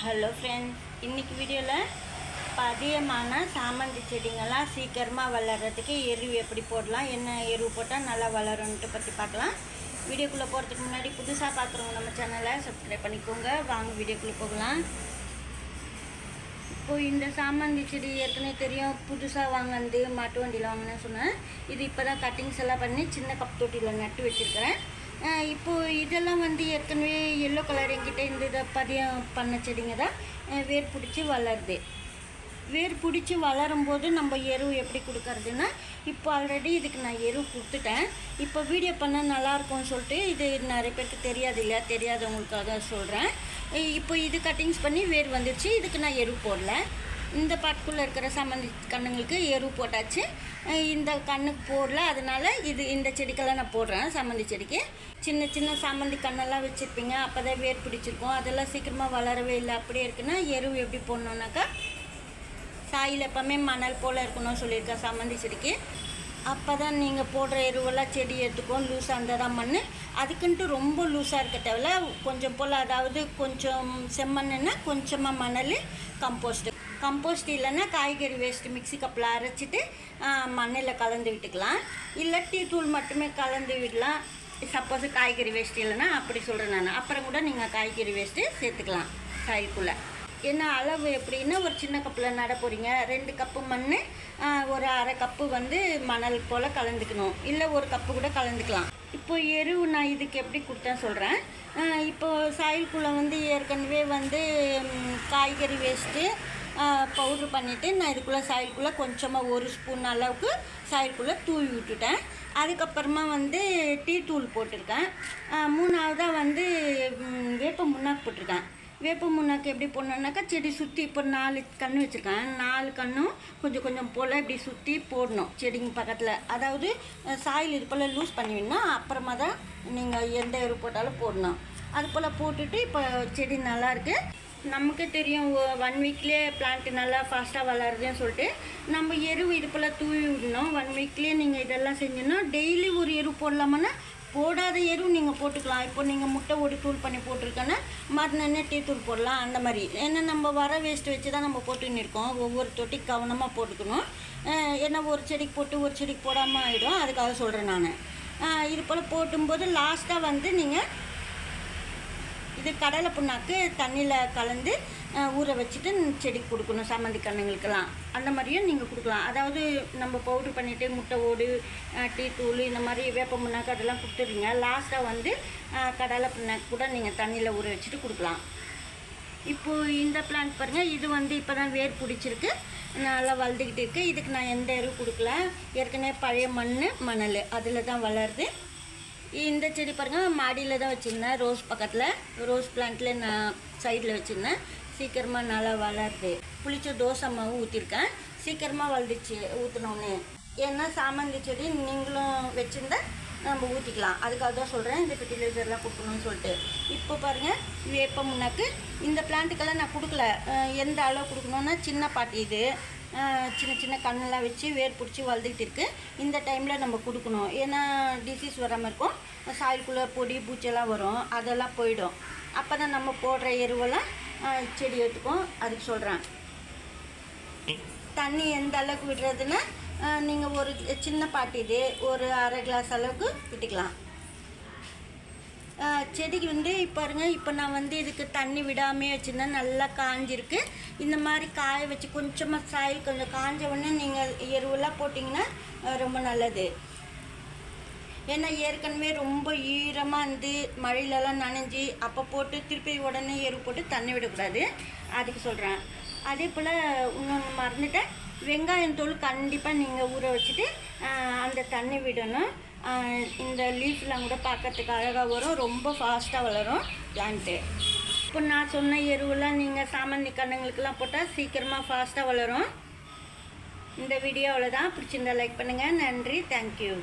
Hello friends இன்றைக்கி வீடியோவில் பதியமான சாமந்தி செடிங்கள்லாம் சீக்கிரமாக வளர்கிறதுக்கு எரு எப்படி போடலாம் என்ன எரு போட்டால் நல்லா வளரும்ன்ட்டு பற்றி பார்க்கலாம். வீடியோக்குள்ளே போகிறதுக்கு முன்னாடி புதுசாக பார்க்குறவங்க நம்ம சேனலை சப்ஸ்கிரைப் பண்ணிக்கோங்க. வாங்க வீடியோக்குள்ளே போகலாம். இப்போது இந்த சாமந்தி செடி ஏற்கனவே தெரியும் புதுசாக வாங்கினது மாட்டு வண்டியில் வாங்கினேன்னு சொன்னேன். இது இப்போ தான் கட்டிங்ஸ் எல்லாம் பண்ணி சின்ன கப் தொட்டியில் நட்டு வச்சுருக்கிறேன். இப்போது இதெல்லாம் வந்து ஏற்கனவே எல்லோ கலர் என்கிட்ட இந்த இதை பதியம் பண்ண செடிங்க தான். வேர் பிடிச்சி வளருது. வேர் பிடிச்சி வளரும்போது நம்ம எரு எப்படி கொடுக்கறதுன்னா இப்போ ஆல்ரெடி இதுக்கு நான் எரு கொடுத்துட்டேன். இப்போ வீடியோ பண்ணால் நல்லாயிருக்கும்னு சொல்லிட்டு இது நிறைய பேருக்கு தெரியாது இல்லையா? தெரியாதவங்களுக்காக சொல்கிறேன் இப்போ இது கட்டிங்ஸ் பண்ணி வேர் வந்துடுச்சு இதுக்கு நான் எரு போடல. இந்த பாட்டுக்குள்ளே இருக்கிற சம்மந்தி கண்ணுங்களுக்கு எரு போட்டாச்சு. இந்த கண்ணுக்கு போடல அதனால் இது இந்த செடிக்கெல்லாம் நான் போடுறேன் சம்மந்தி செடிக்கு. சின்ன சின்ன சம்மந்தி கண்ணெல்லாம் வச்சுருப்பீங்க அப்போ தான் வேர் பிடிச்சிருக்கும். அதெல்லாம் சீக்கிரமாக வளரவே இல்லை அப்படியே இருக்குன்னா எரு எப்படி போடணுன்னாக்கா சாயில் எப்போவுமே மணல் போல் இருக்கணும்னு சொல்லியிருக்கேன் சம்மந்தி செடிக்கு. அப்போ தான் நீங்கள் போடுற எருவெல்லாம் செடி எடுத்துக்கும் லூஸாக இருந்தால் தான் மண் அதுக்குன்ட்டு ரொம்ப லூஸாக இருக்க தேவையில்ல. கொஞ்சம் போல் அதாவது கொஞ்சம் செம்மண்ணுன்னா கொஞ்சமாக மணல் கம்போஸ்ட்டு கம்போஸ்ட் இல்லைன்னா காய்கறி வேஸ்ட்டு மிக்ஸி கப்பில் அரைச்சிட்டு மண்ணில் கலந்து விட்டுக்கலாம். இல்லை டீ தூள் மட்டுமே கலந்து விடலாம். சப்போஸ் காய்கறி வேஸ்ட் இல்லைன்னா அப்படி சொல்கிறேன் நான். அப்புறம் கூட நீங்கள் காய்கறி வேஸ்ட்டு சேர்த்துக்கலாம் காய்க்குள்ளே என்ன அளவு எப்படின்னா ஒரு சின்ன கப்பில் நட போகிறீங்க ரெண்டு கப்பு மண் ஒரு அரை கப்பு வந்து மணல் போல் கலந்துக்கணும். இல்லை ஒரு கப்பு கூட கலந்துக்கலாம். இப்போ எரு நான் இதுக்கு எப்படி கொடுத்தேன் சொல்கிறேன் இப்போது சாயல்குள்ளே வந்து ஏற்கனவே வந்து காய்கறி வேஸ்ட்டு பவுட்ரு பண்ணிவிட்டு நான் இதுக்குள்ளே சாயில்குள்ளே கொஞ்சமாக ஒரு ஸ்பூன் அளவுக்கு சாயில்குள்ளே தூவி விட்டுட்டேன். அதுக்கப்புறமா வந்து டீ தூள் போட்டிருக்கேன். மூணாவதாக வந்து வேப்ப முன்னாக்கு போட்டிருக்கேன். வேப்ப முன்னாக்கு எப்படி போடணுன்னாக்கா செடி சுற்றி இப்போ நாலு கன்று வச்சுருக்கேன். நாலு கன்றும் கொஞ்சம் கொஞ்சம் போல் இப்படி சுற்றி போடணும் செடிங்க பக்கத்தில். அதாவது சாயில் இது போல் லூஸ் பண்ணிவிடணும் அப்புறமா தான் நீங்கள் எந்த எரு போட்டாலும் போடணும். அது போல் போட்டுட்டு இப்போ செடி நல்லாயிருக்கு நமக்கு தெரியும் ஒன் வீக்லேயே பிளான்ட் நல்லா ஃபாஸ்ட்டாக வளருதுன்னு சொல்லிட்டு நம்ம எரு இது போல் தூவி விடணும். ஒன் வீக்லேயே நீங்கள் இதெல்லாம் செஞ்சோன்னா டெய்லி ஒரு எரு போடலாமன்னா போடாத எரு நீங்கள் போட்டுக்கலாம். இப்போ நீங்கள் முட்டை ஓடி தூள் பண்ணி போட்டிருக்கேன்னா மறுநாள் டீ தூள் போடலாம் அந்த மாதிரி. ஏன்னா நம்ம வர வேஸ்ட் வச்சு தான் நம்ம போட்டுன்னு இருக்கோம். ஒவ்வொரு தொட்டி கவனமாக போட்டுக்கணும். ஏன்னா ஒரு செடிக்கு போட்டு ஒரு செடிக்கு போடாமல் ஆகிடும் அதுக்காக சொல்கிறேன் நான். இது போல் போட்டும்போது லாஸ்ட்டாக வந்து நீங்கள் இது கடலை புண்ணாக்கு தண்ணியில் கலந்து ஊற வச்சுட்டு செடிக்கு கொடுக்கணும் சாமந்தி கண்ணுங்களுக்கெல்லாம் அந்த மாதிரியும் நீங்கள் கொடுக்கலாம். அதாவது நம்ம பவுட்ரு பண்ணிவிட்டு முட்டை ஓடு டீ தூள் இந்த மாதிரி வேப்ப புண்ணாக்கு அதெல்லாம் கொடுத்துருங்க லாஸ்ட்டாக வந்து கடலை புண்ணாக்கு கூட நீங்கள் தண்ணியில் ஊற வச்சுட்டு கொடுக்கலாம். இப்போது இந்த பிளான்ட் பாருங்கள் இது வந்து இப்போ தான் வேர் பிடிச்சிருக்கு. நல்லா வளர்ந்துக்கிட்டு இருக்குது இதுக்கு நான் எந்த எரு கொடுக்கல. ஏற்கனவே பழைய மண் மணல். அதில் தான் வளருது. இந்த செடி பாருங்கள் மாடியில் தான் வச்சுருந்தேன். ரோஸ் பக்கத்தில் ரோஸ் பிளான்ட்டில் நான் சைடில் வச்சுருந்தேன். சீக்கிரமாக நல்லா வளருது. புளிச்ச தோசை மாவு ஊற்றிருக்கேன் சீக்கிரமாக வளர்ந்துச்சு ஊற்றினோன்னு ஏன்னா சாமந்தி செடி நீங்களும் வச்சுருந்தா நம்ம ஊற்றிக்கலாம் அதுக்காக தான் சொல்கிறேன் இந்த ஃபெர்டிலைசர்லாம் கொடுக்கணும்னு சொல்லிட்டு. இப்போ பாருங்கள் வேப்ப முன்னாக்கு இந்த பிளான்ட்டுக்கெல்லாம் நான் கொடுக்கல. எந்த அளவு கொடுக்கணுன்னா சின்ன பாட்டி இது. சின்ன சின்ன கண்ணெல்லாம் வச்சு வேர் பிடிச்சி வளர்ந்துக்கிட்டு இருக்குது இந்த டைமில் நம்ம கொடுக்கணும். ஏன்னா டிசீஸ் வராமல் இருக்கும். சாயலுக்குள்ளே பொடி பூச்செல்லாம் வரும். அதெல்லாம் போயிடும். அப்போ தான் நம்ம போடுற எருவெல்லாம் செடி எடுத்துக்கும். அதுக்கு சொல்கிறேன் தண்ணி எந்த அளவுக்கு விடுறதுன்னா நீங்கள் ஒரு சின்ன பாட்டி இது ஒரு அரை கிளாஸ் அளவுக்கு விட்டுக்கலாம். செடிக்கு வந்து இப்போ பாருங்க இப்போ நான் வந்து இதுக்கு தண்ணி விடாமே வச்சுருந்தேன் நல்லா காஞ்சிருக்கு. இந்த மாதிரி காய வச்சு கொஞ்சமாக சாயில் கொஞ்சம் காஞ்ச உடனே நீங்கள் எருவெல்லாம் போட்டிங்கன்னா ரொம்ப நல்லது. ஏன்னா ஏற்கனவே ரொம்ப ஈரமாக இருந்து மழையிலலாம் நனைஞ்சி அப்போ போட்டு திருப்பி உடனே எரு போட்டு தண்ணி விடக்கூடாது. அதுக்கு சொல்கிறேன் அதே போல் இன்னொன்று மறந்துட்டேன். வெங்காயம் தோல் கண்டிப்பாக நீங்கள் ஊற வச்சுட்டு அந்த தண்ணி விடணும். இந்த லீஃப்லாம் கூட பார்க்கறதுக்கு அழகாக வரும். ரொம்ப ஃபாஸ்ட்டாக வளரும் பிளான்ட்டு இப்போ நான் சொன்ன எருவெல்லாம் நீங்கள் சாமானிய கண்ணுங்களுக்கெல்லாம் போட்டால் சீக்கிரமாக ஃபாஸ்ட்டாக வளரும். இந்த வீடியோ அவ்வளோதான் பிடிச்சிருந்தா லைக் பண்ணுங்கள் நன்றி. தேங்க்யூ